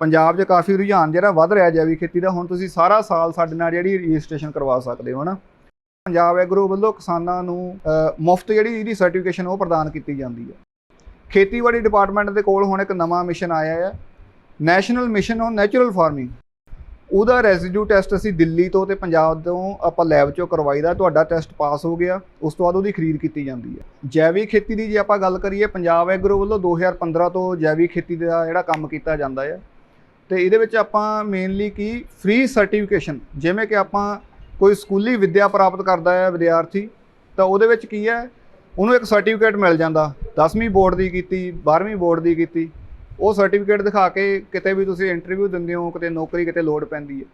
ਪੰਜਾਬ 'ਚ ਕਾਫੀ ਰੁਝਾਨ ਜਿਹੜਾ ਵੱਧ ਰਿਹਾ ਜੈਵਿਕ ਖੇਤੀ ਦਾ, ਹੁਣ ਤੁਸੀਂ ਸਾਰਾ ਸਾਲ ਸਾਡੇ ਨਾਲ ਜਿਹੜੀ ਰਜਿਸਟ੍ਰੇਸ਼ਨ ਕਰਵਾ ਸਕਦੇ ਹੋ ਹਨਾ ਪੰਜਾਬ ਐਗਰੋ ਵੱਲੋਂ ਕਿਸਾਨਾਂ ਨੂੰ ਮੁਫਤ ਜਿਹੜੀ ਇਹਦੀ ਸਰਟੀਫਿਕੇਸ਼ਨ ਉਹ ਪ੍ਰਦਾਨ ਕੀਤੀ ਜਾਂਦੀ ਹੈ। ਖੇਤੀਬਾੜੀ ਡਿਪਾਰਟਮੈਂਟ ਦੇ ਕੋਲ ਹੁਣ ਇੱਕ ਨਵਾਂ ਮਿਸ਼ਨ ਆਇਆ ਹੈ। National mission on natural farming ਉਹਦਾ ਰੈਜ਼ੀਡਿਊ ਟੈਸਟ ਅਸੀਂ ਦਿੱਲੀ ਤੋਂ ਤੇ ਪੰਜਾਬ ਤੋਂ ਆਪਾਂ ਲੈਬ 'ਚੋਂ ਕਰਵਾਈਦਾ ਤੁਹਾਡਾ ਟੈਸਟ ਪਾਸ ਹੋ ਗਿਆ। ਉਸ ਤੋਂ ਬਾਅਦ ਉਹਦੀ ਖਰੀਦ ਕੀਤੀ ਜਾਂਦੀ ਹੈ। ਜੈਵਿਕ ਖੇਤੀ ਦੀ ਜੇ ਆਪਾਂ ਗੱਲ ਕਰੀਏ, ਪੰਜਾਬ ਐਗਰੋ ਵੱਲੋਂ 2015 ਤੋਂ ਜੈਵਿਕ ਖੇਤੀ ਦਾ ਜਿਹੜਾ ਕੰਮ ਕੀਤਾ ਜਾਂਦਾ ਹੈ। ਤੇ ਇਹਦੇ ਵਿੱਚ ਆਪਾਂ ਮੇਨਲੀ ਕੀ ਫ੍ਰੀ ਸਰਟੀਫਿਕੇਸ਼ਨ ਜਿਵੇਂ ਕਿ ਆਪਾਂ ਕੋਈ ਸਕੂਲੀ ਵਿੱਦਿਆ ਪ੍ਰਾਪਤ ਕਰਦਾ ਹੈ ਵਿਦਿਆਰਥੀ, ਤਾਂ ਉਹਦੇ ਵਿੱਚ ਕੀ ਹੈ, ਉਹਨੂੰ ਇੱਕ ਸਰਟੀਫਿਕੇਟ ਮਿਲ ਜਾਂਦਾ 10ਵੀਂ ਬੋਰਡ ਦੀ ਕੀਤੀ 12ਵੀਂ ਬੋਰਡ ਦੀ ਕੀਤੀ, ਉਹ ਸਰਟੀਫਿਕੇਟ ਦਿਖਾ ਕੇ ਕਿਤੇ ਵੀ ਤੁਸੀਂ ਇੰਟਰਵਿਊ ਦਿੰਦੇ ਹੋ, ਕਿਤੇ ਨੌਕਰੀ, ਕਿਤੇ ਲੋੜ ਪੈਂਦੀ ਹੈ।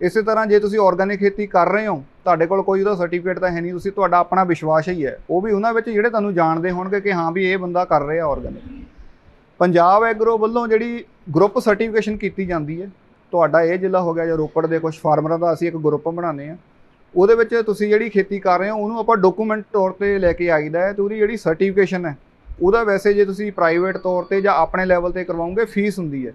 ਇਸੇ ਤਰ੍ਹਾਂ ਜੇ ਤੁਸੀਂ ਆਰਗੈਨਿਕ ਖੇਤੀ ਕਰ ਰਹੇ ਹੋ, ਤੁਹਾਡੇ ਕੋਲ ਕੋਈ ਉਹਦਾ ਸਰਟੀਫਿਕੇਟ ਤਾਂ ਹੈ ਨਹੀਂ, ਤੁਸੀਂ ਤੁਹਾਡਾ ਆਪਣਾ ਵਿਸ਼ਵਾਸ ਹੀ ਹੈ, ਉਹ ਵੀ ਉਹਨਾਂ ਵਿੱਚ ਜਿਹੜੇ ਤੁਹਾਨੂੰ ਜਾਣਦੇ ਹੋਣਗੇ ਕਿ ਹਾਂ ਵੀ ਇਹ ਬੰਦਾ ਕਰ ਰਿਹਾ ਆਰਗੈਨਿਕ ਪੰਜਾਬ ਐਗਰੋ ਵੱਲੋਂ ਜਿਹੜੀ ਗਰੁੱਪ ਸਰਟੀਫਿਕੇਸ਼ਨ ਕੀਤੀ ਜਾਂਦੀ ਹੈ, ਤੁਹਾਡਾ ਇਹ ਜ਼ਿਲ੍ਹਾ ਹੋ ਗਿਆ ਜਾਂ ਰੋਪੜ ਦੇ ਕੁਝ ਫਾਰਮਰਾਂ ਦਾ ਅਸੀਂ ਇੱਕ ਗਰੁੱਪ ਬਣਾਉਂਦੇ ਆ ਉਹਦੇ ਵਿੱਚ ਤੁਸੀਂ ਜਿਹੜੀ ਖੇਤੀ ਕਰ ਰਹੇ ਹੋ, ਉਹਨੂੰ ਆਪਾਂ ਡਾਕੂਮੈਂਟ ਤੌਰ ਤੇ ਲੈ ਕੇ ਆਈਦਾ ਹੈ ਤੇ ਉਹਦੀ ਜਿਹੜੀ ਸਰਟੀਫਿਕੇਸ਼ਨ ਹੈ, ਉਹਦਾ ਵੈਸੇ ਜੇ ਤੁਸੀਂ ਪ੍ਰਾਈਵੇਟ ਤੌਰ ਤੇ ਜਾਂ ਆਪਣੇ ਲੈਵਲ ਤੇ ਕਰਵਾਉਂਗੇ ਫੀਸ ਹੁੰਦੀ ਹੈ।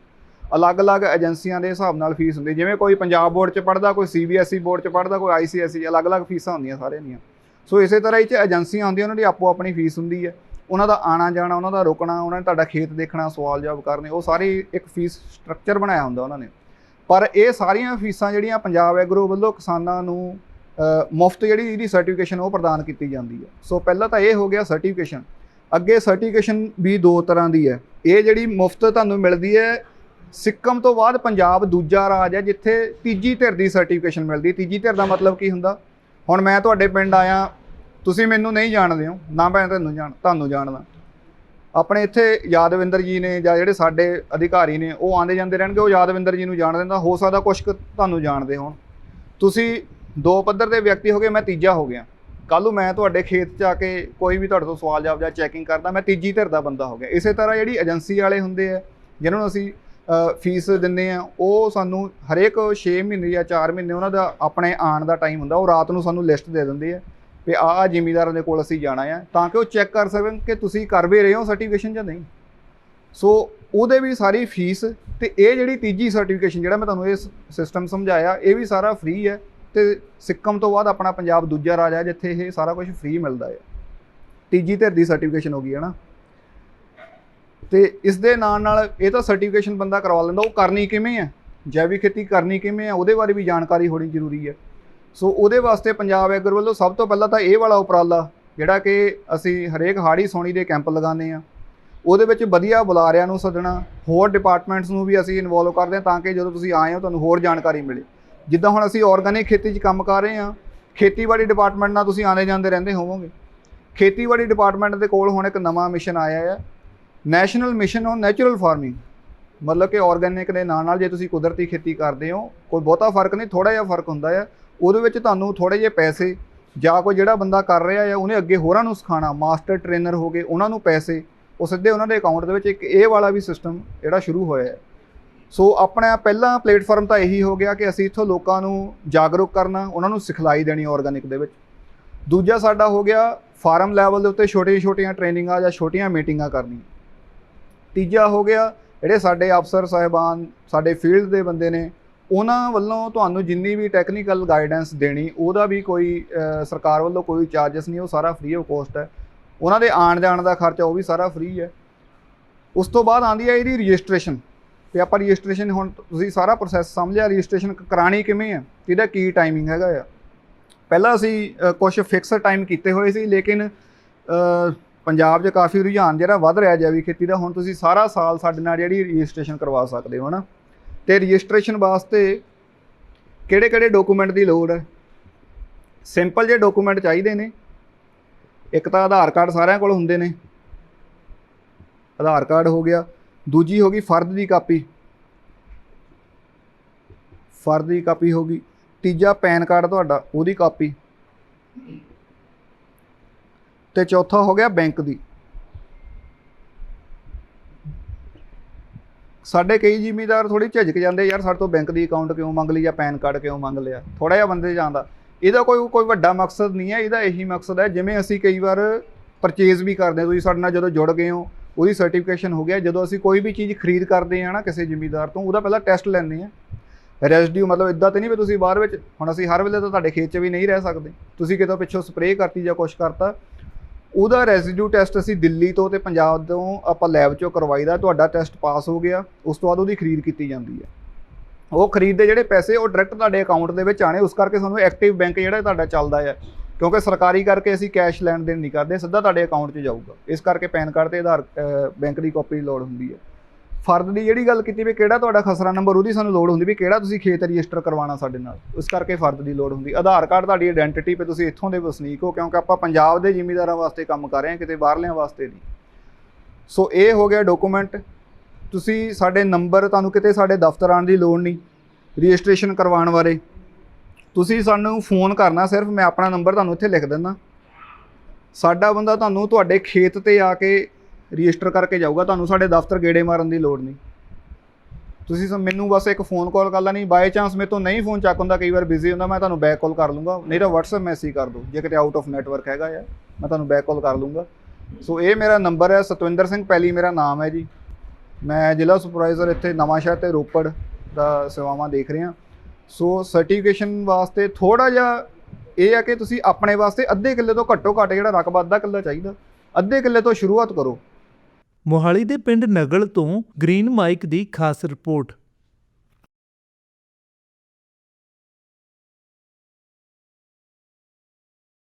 ਅਲੱਗ-ਅਲੱਗ ਏਜੰਸੀਆਂ ਦੇ ਹਿਸਾਬ ਨਾਲ ਫੀਸ ਹੁੰਦੀ ਜਿਵੇਂ ਕੋਈ ਪੰਜਾਬ ਬੋਰਡ 'ਚ ਪੜਦਾ ਕੋਈ ਸੀਬੀਐਸਈ ਬੋਰਡ 'ਚ ਪੜਦਾ ਕੋਈ ਆਈਸੀਐਸਈ ਅਲੱਗ-ਅਲੱਗ ਫੀਸਾਂ ਹੁੰਦੀਆਂ ਸਾਰਿਆਂ ਦੀਆਂ। ਸੋ ਇਸੇ ਤਰ੍ਹਾਂ ਹੀ 'ਚ ਏਜੰਸੀਆਂ ਹੁੰਦੀਆਂ ਉਹਨਾਂ ਦੀ ਆਪੋ ਆਪਣੀ ਫੀਸ ਹੁੰਦੀ ਹੈ। ਉਹਨਾਂ ਦਾ ਆਣਾ ਜਾਣਾ, ਉਹਨਾਂ ਦਾ ਰੁਕਣਾ, ਉਹਨਾਂ ਨੇ ਤੁਹਾਡਾ ਖੇਤ ਦੇਖਣਾ, ਸਵਾਲ ਜਵਾਬ ਕਰਨੇ, ਉਹ ਸਾਰੇ ਇੱਕ ਫੀਸ ਸਟਰਕਚਰ ਬਣਾਇਆ ਹੁੰਦਾ ਉਹਨਾਂ ਨੇ। ਪਰ ਇਹ ਸਾਰੀਆਂ ਫੀਸਾਂ ਜਿਹੜੀਆਂ ਪੰਜਾਬ ਐਗਰੋ ਵੱਲੋਂ ਕਿਸਾਨਾਂ ਨੂੰ ਮੁਫਤ ਜਿਹੜੀ ਇਹਦੀ ਸਰਟੀਫਿਕੇਸ਼ਨ ਉਹ ਪ੍ਰਦਾਨ ਕੀਤੀ ਜਾਂਦੀ ਹੈ। ਸੋ ਪਹਿਲਾਂ ਤਾਂ ਇਹ ਹੋ ਗਿਆ ਸਰਟੀਫਿਕੇਸ਼ਨ ਅੱਗੇ ਸਰਟੀਫਿਕੇਸ਼ਨ ਵੀ ਦੋ ਤਰ੍ਹਾਂ ਦੀ ਹੈ। ਇਹ ਜਿਹੜੀ ਮੁਫਤ ਤੁਹਾਨੂੰ ਮਿਲਦੀ ਹੈ, ਸਿੱਕਮ ਤੋਂ ਬਾਅਦ ਪੰਜਾਬ ਦੂਜਾ ਰਾਜ ਹੈ, ਜਿੱਥੇ ਤੀਜੀ ਧਿਰ ਦੀ ਸਰਟੀਫਿਕੇਸ਼ਨ ਮਿਲਦੀ। ਤੀਜੀ ਧਿਰ ਦਾ ਮਤਲਬ ਕੀ ਹੁੰਦਾ? ਹੁਣ ਮੈਂ ਤੁਹਾਡੇ ਪਿੰਡ ਆਇਆ ਤੁਸੀਂ ਮੈਨੂੰ ਨਹੀਂ ਜਾਣਦੇ ਹੋ, ਨਾ ਮੈਂ ਤੁਹਾਨੂੰ ਜਾਣ, ਤੁਹਾਨੂੰ ਜਾਣਦਾ। ਆਪਣੇ ਇੱਥੇ ਯਾਦਵਿੰਦਰ ਜੀ ਨੇ ਜਾਂ ਜਿਹੜੇ ਸਾਡੇ ਅਧਿਕਾਰੀ ਨੇ, ਉਹ ਆਂਦੇ ਜਾਂਦੇ ਰਹਿਣਗੇ, ਉਹ ਯਾਦਵਿੰਦਰ ਜੀ ਨੂੰ ਜਾਣਦੇ ਤਾਂ ਹੋ ਸਕਦਾ ਕੁਝ ਕੁ ਤੁਹਾਨੂੰ ਜਾਣਦੇ ਹੋਣ। ਤੁਸੀਂ ਦੋ ਪੱਧਰ ਦੇ ਵਿਅਕਤੀ ਹੋਗੇ, ਮੈਂ ਤੀਜਾ ਹੋ ਗਿਆ। ਕੱਲ ਨੂੰ ਮੈਂ ਤੁਹਾਡੇ ਖੇਤ 'ਚ ਆ ਕੇ ਕੋਈ ਵੀ ਤੁਹਾਡੇ ਤੋਂ ਸਵਾਲ ਜਵਾਬ ਜਾਂ ਚੈਕਿੰਗ ਕਰਦਾ, ਮੈਂ ਤੀਜੀ ਧਿਰ ਦਾ ਬੰਦਾ ਹੋ ਗਿਆ। ਇਸੇ ਤਰ੍ਹਾਂ ਜਿਹੜੀ ਏਜੰਸੀ ਵਾਲੇ ਹੁੰਦੇ ਆ, ਜਿਹਨਾਂ ਨੂੰ ਅਸੀਂ ਫੀਸ ਦਿੰਦੇ ਆ, ਉਹ ਸਾਨੂੰ ਹਰੇਕ 6 ਮਹੀਨੇ ਜਾਂ 4 ਮਹੀਨੇ ਉਹਨਾਂ ਦਾ ਆਪਣੇ ਆਉਣ ਦਾ ਟਾਈਮ ਹੁੰਦਾ, ਉਹ ਰਾਤ ਨੂੰ ਸਾਨੂੰ ਲਿਸਟ ਦੇ ਦਿੰਦੇ ਆ। ਵੀ ਆਹ ਜ਼ਿਮੀਦਾਰਾਂ ਦੇ ਕੋਲ ਅਸੀਂ ਜਾਣਾ ਆ, ਤਾਂ ਕਿ ਉਹ ਚੈੱਕ ਕਰ ਸਕਣ ਕਿ ਤੁਸੀਂ ਕਰ ਵੀ ਰਹੇ ਹੋ ਸਰਟੀਫਿਕੇਸ਼ਨ ਜਾਂ ਨਹੀਂ। ਸੋ ਉਹਦੇ ਵੀ ਸਾਰੀ ਫੀਸ ਤੇ ਇਹ ਜਿਹੜੀ ਤੀਜੀ ਸਰਟੀਫਿਕੇਸ਼ਨ ਜਿਹੜਾ ਮੈਂ ਤੁਹਾਨੂੰ ਇਹ ਸਿਸਟਮ ਸਮਝਾਇਆ, ਇਹ ਵੀ ਸਾਰਾ ਫ੍ਰੀ ਹੈ ਤੇ ਸਿੱਕਮ ਤੋਂ ਬਾਅਦ ਆਪਣਾ ਪੰਜਾਬ ਦੂਜਾ ਰਾਜ ਹੈ ਜਿੱਥੇ ਇਹ ਸਾਰਾ ਕੁਝ ਫ੍ਰੀ ਮਿਲਦਾ ਹੈ ਤੀਜੀ ਧਿਰ ਦੀ ਸਰਟੀਫਿਕੇਸ਼ਨ ਹੋ ਗਈ ਹੈ ਨਾ। ਤੇ ਇਸ ਦੇ ਨਾਲ ਨਾਲ ਇਹ ਤਾਂ ਸਰਟੀਫਿਕੇਸ਼ਨ ਬੰਦਾ ਕਰਵਾ ਲੈਂਦਾ, ਉਹ ਕਰਨੀ ਕਿਵੇਂ ਹੈ? ਜੈਵਿਕ ਖੇਤੀ ਕਰਨੀ ਕਿਵੇਂ ਹੈ? ਉਹਦੇ ਬਾਰੇ ਵੀ ਜਾਣਕਾਰੀ ਹੋਣੀ ਜ਼ਰੂਰੀ ਹੈ। ਸੋ ਉਹਦੇ ਵਾਸਤੇ ਪੰਜਾਬ ਐਗਰ ਵੱਲੋਂ ਸਭ ਤੋਂ ਪਹਿਲਾਂ ਤਾਂ ਇਹ ਵਾਲਾ ਉਪਰਾਲਾ, ਜਿਹੜਾ ਕਿ ਅਸੀਂ ਹਰੇਕ ਹਾੜੀ ਸੋਣੀ ਦੇ ਕੈਂਪ ਲਗਾਉਂਦੇ ਆ ਉਹਦੇ ਵਿੱਚ ਵਧੀਆ ਬੁਲਾਰਿਆਂ ਨੂੰ ਸੱਦਣਾ, ਹੋਰ ਡਿਪਾਰਟਮੈਂਟਸ ਨੂੰ ਵੀ ਅਸੀਂ ਇਨਵੋਲਵ ਕਰਦੇ ਹਾਂ ਤਾਂ ਕਿ ਜਦੋਂ ਤੁਸੀਂ ਆਏ ਹੋ ਤੁਹਾਨੂੰ ਹੋਰ ਜਾਣਕਾਰੀ ਮਿਲੇ। ਜਿੱਦਾਂ ਹੁਣ ਅਸੀਂ ਆਰਗੈਨਿਕ ਖੇਤੀ 'ਚ ਕੰਮ ਕਰ ਰਹੇ ਹਾਂ, ਖੇਤੀਬਾੜੀ ਡਿਪਾਰਟਮੈਂਟ ਨਾਲ ਤੁਸੀਂ ਆਉਂਦੇ ਜਾਂਦੇ ਰਹਿੰਦੇ ਹੋਵੋਗੇ। ਖੇਤੀਬਾੜੀ ਡਿਪਾਰਟਮੈਂਟ ਦੇ ਕੋਲ ਹੁਣ ਇੱਕ ਨਵਾਂ ਮਿਸ਼ਨ ਆਇਆ ਹੈ national mission on natural farming ਮਤਲਬ ਕਿ ਆਰਗੈਨਿਕ ਦੇ ਨਾਲ ਨਾਲ ਜੇ ਤੁਸੀਂ ਕੁਦਰਤੀ ਖੇਤੀ ਕਰਦੇ ਹੋ, ਕੋਈ ਬਹੁਤਾ ਫ਼ਰਕ ਨਹੀਂ ਥੋੜਾ ਜਿਹਾ ਫ਼ਰਕ ਹੁੰਦਾ ਹੈ। ਉਹਦੇ ਵਿੱਚ ਤੁਹਾਨੂੰ ਥੋੜੇ ਜਿਹੇ ਪੈਸੇ ਜਾਂ ਕੋਈ ਜਿਹੜਾ ਬੰਦਾ ਕਰ ਰਿਹਾ ਹੈ ਉਹਨੇ ਅੱਗੇ ਹੋਰਾਂ ਨੂੰ ਸਿਖਾਣਾ ਮਾਸਟਰ, ਟ੍ਰੇਨਰ ਹੋ ਗਏ ਉਹਨਾਂ ਨੂੰ ਪੈਸੇ, ਉਹ ਸਿੱਧੇ ਉਹਨਾਂ ਦੇ ਅਕਾਊਂਟ ਦੇ ਵਿੱਚ ਇੱਕ ਇਹ ਵਾਲਾ ਵੀ ਸਿਸਟਮ ਜਿਹੜਾ ਸ਼ੁਰੂ ਹੋਇਆ ਹੈ। ਸੋ ਆਪਣਾ ਪਹਿਲਾ ਪਲੇਟਫਾਰਮ ਤਾਂ ਇਹੀ ਹੋ ਗਿਆ ਕਿ ਅਸੀਂ ਇੱਥੋਂ ਲੋਕਾਂ ਨੂੰ ਜਾਗਰੂਕ ਕਰਨਾ, ਉਹਨਾਂ ਨੂੰ ਸਿਖਲਾਈ ਦੇਣੀ ਆਰਗੈਨਿਕ ਦੇ ਵਿੱਚ। ਦੂਜਾ ਸਾਡਾ ਹੋ ਗਿਆ ਫਾਰਮ ਲੈਵਲ ਦੇ ਉੱਤੇ ਛੋਟੀਆਂ-ਛੋਟੀਆਂ ਟ੍ਰੇਨਿੰਗਾਂ ਜਾਂ ਛੋਟੀਆਂ ਮੀਟਿੰਗਾਂ ਕਰਨੀਆਂ। ਤੀਜਾ ਹੋ ਗਿਆ ਜਿਹੜੇ ਸਾਡੇ ਅਫਸਰ, ਸਾਹਿਬਾਨ, ਸਾਡੇ ਫੀਲਡ ਦੇ ਬੰਦੇ ਨੇ ਉਹਨਾਂ ਵੱਲੋਂ ਤੁਹਾਨੂੰ ਜਿੰਨੀ ਵੀ ਟੈਕਨੀਕਲ ਗਾਈਡੈਂਸ ਦੇਣੀ, ਉਹਦਾ ਵੀ ਕੋਈ ਸਰਕਾਰ ਵੱਲੋਂ ਕੋਈ ਚਾਰजेस ਨਹੀਂ, ਉਹ ਸਾਰਾ ਫ੍ਰੀ ਆਫ ਕੋਸਟ ਹੈ। ਉਹਨਾਂ ਦੇ ਆਣ ਜਾਣ ਦਾ ਖਰਚਾ ਉਹ ਵੀ ਸਾਰਾ ਫ੍ਰੀ ਹੈ। ਉਸ ਤੋਂ ਬਾਅਦ ਆਂਦੀ ਹੈ ਇਹਦੀ ਰਜਿਸਟ੍ਰੇਸ਼ਨ ਤੇ ਆਪਾਂ ਰਜਿਸਟ੍ਰੇਸ਼ਨ ਹੁਣ ਤੁਸੀਂ ਸਾਰਾ ਪ੍ਰੋਸੈਸ ਸਮਝਿਆ ਰਜਿਸਟ੍ਰੇਸ਼ਨ ਕਰਾਣੀ ਕਿਵੇਂ ਹੈ? ਇਹਦਾ ਕੀ ਟਾਈਮਿੰਗ ਹੈਗਾ ਆ? ਪਹਿਲਾਂ ਅਸੀਂ ਕੁਝ ਫਿਕਸ ਟਾਈਮ ਕੀਤੇ ਹੋਏ ਸੀ, ਲੇਕਿਨ ਪੰਜਾਬ 'ਚ ਕਾਫੀ ਰੁਝਾਨ ਜਿਹੜਾ ਵੱਧ ਰਿਹਾ ਜੈਵਿਕ ਖੇਤੀ ਦਾ, ਹੁਣ ਤੁਸੀਂ ਸਾਰਾ ਸਾਲ ਸਾਡੇ ਨਾਲ ਜਿਹੜੀ ਰਜਿਸਟ੍ਰੇਸ਼ਨ ਕਰਵਾ ਸਕਦੇ ਹੋ, ਹਨਾ? ਤੇ ਰਜਿਸਟ੍ਰੇਸ਼ਨ ਵਾਸਤੇ ਕਿਹੜੇ ਕਿਹੜੇ ਡਾਕੂਮੈਂਟ ਦੀ ਲੋੜ ਹੈ? ਸਿੰਪਲ ਜਿਹੇ ਡਾਕੂਮੈਂਟ ਚਾਹੀਦੇ ਨੇ। ਇੱਕ ਤਾਂ ਆਧਾਰ ਕਾਰਡ ਸਾਰਿਆਂ ਕੋਲ ਹੁੰਦੇ ਨੇ। ਆਧਾਰ ਕਾਰਡ ਹੋ ਗਿਆ। ਦੂਜੀ ਹੋ ਗਈ ਫਰਦ ਦੀ ਕਾਪੀ। ਫਰਦ ਦੀ ਕਾਪੀ ਹੋ ਗਈ। ਤੀਜਾ ਪੈਨ ਕਾਰਡ ਤੁਹਾਡਾ, ਉਹਦੀ ਕਾਪੀ। ਤੇ ਚੌਥਾ ਹੋ ਗਿਆ ਬੈਂਕ ਦੀ। ਸਾਡੇ ਕਈ ਜ਼ਿਮੀਦਾਰ ਥੋੜੀ ਝਿਜਕ ਜਾਂਦੇ, ਯਾਰ ਸਾਡੇ ਤੋਂ ਬੈਂਕ ਦੀ ਅਕਾਊਂਟ ਕਿਉਂ ਮੰਗ ਲਈ ਜਾਂ ਪੈਨ ਕਾਰਡ ਕਿਉਂ ਮੰਗ ਲਿਆ? ਥੋੜਾ ਜਿਹਾ ਬੰਦੇ ਜਾਂਦਾ ਇਹਦਾ ਕੋਈ ਕੋਈ ਵੱਡਾ ਮਕਸਦ ਨਹੀਂ ਹੈ, ਇਹਦਾ ਇਹੀ ਮਕਸਦ ਹੈ, ਜਿਵੇਂ ਅਸੀਂ ਕਈ ਵਾਰ ਪਰਚੇਜ਼ ਵੀ ਕਰਦੇ ਹਾਂ, ਤੁਸੀਂ ਸਾਡੇ ਨਾਲ ਜਦੋਂ ਜੁੜ ਗਏ ਹੋ, ਉਹਦੀ ਸਰਟੀਫਿਕੇਸ਼ਨ ਹੋ ਗਿਆ, ਜਦੋਂ ਅਸੀਂ ਕੋਈ ਵੀ ਚੀਜ਼ ਖਰੀਦ ਕਰਦੇ ਹਾਂ ਨਾ ਕਿਸੇ ਜ਼ਿਮੀਦਾਰ ਤੋਂ, ਉਹਦਾ ਪਹਿਲਾਂ ਟੈਸਟ ਲੈਂਦੇ ਆ ਰੈਜ਼ਿਡਿਊ ਮਤਲਬ ਇਦਾਂ ਤੇ ਨਹੀਂ ਵੀ ਤੁਸੀਂ ਬਾਹਰ ਵਿੱਚ, ਹੁਣ ਅਸੀਂ ਹਰ ਵੇਲੇ ਤਾਂ ਤੁਹਾਡੇ ਖੇਤ 'ਚ ਵੀ ਨਹੀਂ ਰਹਿ ਸਕਦੇ। ਤੁਸੀਂ ਕਿਤੋਂ ਪਿੱਛੋਂ ਸਪਰੇਅ ਕਰਤੀ ਜਾਂ ਕੁਛ ਕਰਤਾ ਉਹਦਾ ਰੈਜ਼ਿਡਿਊ ਟੈਸਟ ਅਸੀਂ ਦਿੱਲੀ ਤੋਂ ਤੇ ਪੰਜਾਬ ਤੋਂ ਆਪਾਂ ਲੈਬ 'ਚੋਂ ਕਰਵਾਈਦਾ ਤੁਹਾਡਾ ਟੈਸਟ ਪਾਸ ਹੋ ਗਿਆ, ਉਸ ਤੋਂ ਬਾਅਦ ਉਹਦੀ ਖਰੀਦ ਕੀਤੀ ਜਾਂਦੀ ਹੈ। ਉਹ ਖਰੀਦ ਦੇ ਜਿਹੜੇ ਪੈਸੇ ਉਹ ਡਾਇਰੈਕਟ ਤੁਹਾਡੇ ਅਕਾਊਂਟ ਦੇ ਵਿੱਚ ਆਣੇ ਉਸ ਕਰਕੇ ਸਾਨੂੰ ਐਕਟਿਵ ਬੈਂਕ ਜਿਹੜਾ ਤੁਹਾਡਾ ਚੱਲਦਾ ਹੈ, ਕਿਉਂਕਿ ਸਰਕਾਰੀ ਕਰਕੇ ਅਸੀਂ ਕੈਸ਼ ਲੈਣ ਦੇਣ ਨਹੀਂ ਕਰਦੇ, ਸਿੱਧਾ ਤੁਹਾਡੇ ਅਕਾਊਂਟ 'ਚ ਜਾਊਗਾ। ਇਸ ਕਰਕੇ ਪੈਨ ਕਾਰਡ ਤੇ ਆਧਾਰ ਬੈਂਕ ਦੀ ਕਾਪੀ ਦੀ ਲੋੜ ਹੁੰਦੀ ਹੈ। ਫਰਦ ਦੀ ਜਿਹੜੀ ਗੱਲ ਕੀਤੀ ਵੀ ਕਿਹੜਾ ਤੁਹਾਡਾ ਖਸਰਾ ਨੰਬਰ, ਉਹਦੀ ਸਾਨੂੰ ਲੋੜ ਹੁੰਦੀ ਵੀ ਕਿਹੜਾ ਤੁਸੀਂ ਖੇਤ ਰਜਿਸਟਰ ਕਰਵਾਉਣਾ ਸਾਡੇ ਨਾਲ। ਉਸ ਕਰਕੇ ਫਰਦ ਦੀ ਲੋੜ ਹੁੰਦੀ। ਆਧਾਰ ਕਾਰਡ ਤੁਹਾਡੀ ਆਇਡੈਂਟੀਟੀ ਤੇ ਤੁਸੀਂ ਇੱਥੋਂ ਦੇ ਵਸਨੀਕ ਹੋ, ਕਿਉਂਕਿ ਆਪਾਂ ਪੰਜਾਬ ਦੇ ਜ਼ਿਮੀਂਦਾਰਾਂ ਵਾਸਤੇ ਕੰਮ ਕਰ ਰਹੇ ਹਾਂ, ਕਿਤੇ ਬਾਹਰਲਿਆਂ ਵਾਸਤੇ ਨਹੀਂ। ਸੋ ਇਹ ਹੋ ਗਿਆ ਡਾਕੂਮੈਂਟ ਤੁਸੀਂ ਸਾਡੇ ਨੰਬਰ ਤੁਹਾਨੂੰ ਕਿਤੇ ਸਾਡੇ ਦਫ਼ਤਰ ਆਉਣ ਦੀ ਲੋੜ ਨਹੀਂ, ਰਜਿਸਟ੍ਰੇਸ਼ਨ ਕਰਵਾਉਣ ਬਾਰੇ। ਤੁਸੀਂ ਸਾਨੂੰ ਫੋਨ ਕਰਨਾ ਸਿਰਫ, ਮੈਂ ਆਪਣਾ ਨੰਬਰ ਤੁਹਾਨੂੰ ਇੱਥੇ ਲਿਖ ਦਿੰਦਾ। ਸਾਡਾ ਬੰਦਾ ਤੁਹਾਨੂੰ ਤੁਹਾਡੇ ਖੇਤ ਤੇ ਆ ਕੇ ਰਜਿਸਟਰ ਕਰਕੇ ਜਾਊਗਾ, ਤੁਹਾਨੂੰ ਸਾਡੇ ਦਫ਼ਤਰ ਗੇੜੇ ਮਾਰਨ ਦੀ ਲੋੜ ਨਹੀਂ। ਤੁਸੀਂ ਸ- ਮੈਨੂੰ ਬਸ ਇੱਕ ਫੋਨ ਕਾਲ ਕਰ ਲੈਣੀ ਬਾਈ ਚਾਂਸ ਮੇਰੇ ਤੋਂ ਨਹੀਂ ਫੋਨ ਚੱਕ ਹੁੰਦਾ, ਕਈ ਵਾਰ ਬਿਜ਼ੀ ਹੁੰਦਾ, ਮੈਂ ਤੁਹਾਨੂੰ ਬੈਕ ਕਾਲ ਕਰ ਲੂੰਗਾ। ਨਹੀਂ ਤਾਂ WhatsApp ਮੈਸੇਜ ਕਰ ਦਿਓ, ਜੇ ਕਿਤੇ ਆਊਟ ਆਫ ਨੈਟਵਰਕ ਹੈਗਾ ਆ ਮੈਂ ਤੁਹਾਨੂੰ ਬੈਕ ਕਾਲ ਕਰ ਲੂੰਗਾ। ਸੋ ਇਹ ਮੇਰਾ ਨੰਬਰ ਹੈ, ਸਤਵਿੰਦਰ ਸਿੰਘ ਪਹਿਲੀ ਮੇਰਾ ਨਾਮ ਹੈ ਜੀ। ਮੈਂ ਜ਼ਿਲ੍ਹਾ ਸੁਪਰਵਾਈਜ਼ਰ ਇੱਥੇ ਨਵਾਂ ਸ਼ਹਿਰ ਤੇ ਰੋਪੜ ਦਾ ਸੇਵਾਵਾਂ ਦੇਖ ਰਿਹਾ। ਸੋ ਸਰਟੀਫਿਕੇਸ਼ਨ ਵਾਸਤੇ ਥੋੜਾ ਜਿਹਾ ਇਹ ਆ ਕਿ ਤੁਸੀਂ ਆਪਣੇ ਵਾਸਤੇ ਅੱਧੇ ਕਿੱਲੇ ਤੋਂ ਘੱਟੋ ਘੱਟ ਜਿਹੜਾ ਰਕਬਾ, ਅੱਧਾ ਕਿੱਲਾ ਚਾਹੀਦਾ, ਅੱਧੇ ਕਿੱਲੇ ਤੋਂ ਸ਼ੁਰੂਆਤ ਕਰੋ। ਮੋਹਾਲੀ ਦੇ ਪਿੰਡ ਨਗਲ ਤੋਂ ਗ੍ਰੀਨ ਮਾਈਕ ਦੀ ਖਾਸ ਰਿਪੋਰਟ।